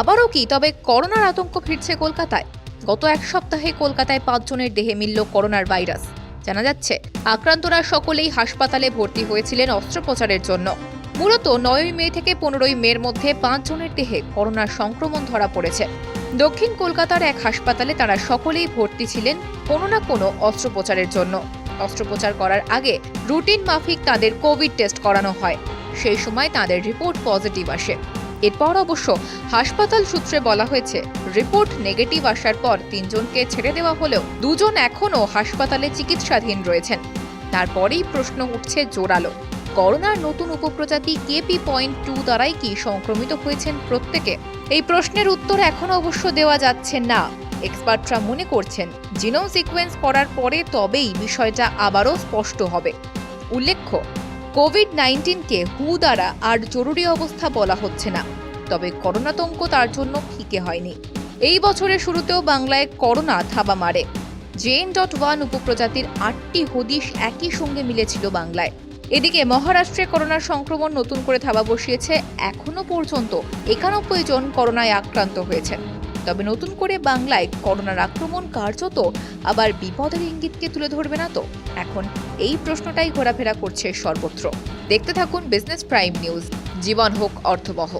আবারও কি? তবে করোনার আতঙ্ক ফিরছে কলকাতায়। গত এক সপ্তাহে কলকাতায় পাঁচজনের দেহে মিলল করোনার ভাইরাস। জানা যাচ্ছে, আক্রান্তরা সকলেই হাসপাতালে ভর্তি হয়েছিলেন অস্ত্রোপচারের জন্য। মূলত নয়ই মে থেকে পনেরোই মের মধ্যে পাঁচজনের দেহে করোনার সংক্রমণ ধরা পড়েছে। দক্ষিণ কলকাতার এক হাসপাতালে তারা সকলেই ভর্তি ছিলেন কোনো না কোনো অস্ত্রোপচারের জন্য। অস্ত্রোপচার করার আগে রুটিন মাফিক তাদের কোভিড টেস্ট করানো হয়। সেই সময় তাদের রিপোর্ট পজিটিভ আসে। এরপর অবশ্য হাসপাতাল সূত্রে বলা হয়েছে, রিপোর্ট নেগেটিভ আসার পর তিনজনকে ছেড়ে দেওয়া হলেও দুজন এখনও হাসপাতালে চিকিৎসাধীন রয়েছেন। তারপরেই প্রশ্ন উঠছে জোরালো, করোনার নতুন উপপ্রজাতি কেপি পয়েন্ট টু দ্বারাই কি সংক্রমিত হয়েছেন প্রত্যেকে? এই প্রশ্নের উত্তর এখনও অবশ্য দেওয়া যাচ্ছে না। এক্সপার্টরা মনে করছেন, জিনোম সিকোয়েন্স করার পরে তবেই বিষয়টা আবারও স্পষ্ট হবে। উল্লেখ্য, কোভিড নাইন্টিনকে হু দ্বারা আর জরুরি অবস্থা বলা হচ্ছে না। তবে করোনাতঙ্ক তার জন্য ফিকে হয়নি। এই বছরের শুরুতেও বাংলায় করোনা থাবা মারে। জেন ডট ওয়ান উপপ্রজাতির আটটি হদিশ একই সঙ্গে মিলেছিল বাংলায়। এদিকে মহারাষ্ট্রে করোনার সংক্রমণ নতুন করে থাবা বসিয়েছে এখনও পর্যন্ত একানব্বই জন করোনায় আক্রান্ত হয়েছেন তবে নতুন করে বাংলায় করোনার আক্রমণ কার্যত আবার বিপদের ইঙ্গিতকে তুলে ধরবে না তো? এখন এই প্রশ্নটাই ঘোরাফেরা করছে সর্বত্র। দেখতে থাকুন বিজনেস প্রাইম নিউজ জীবন হোক, অর্থবহ।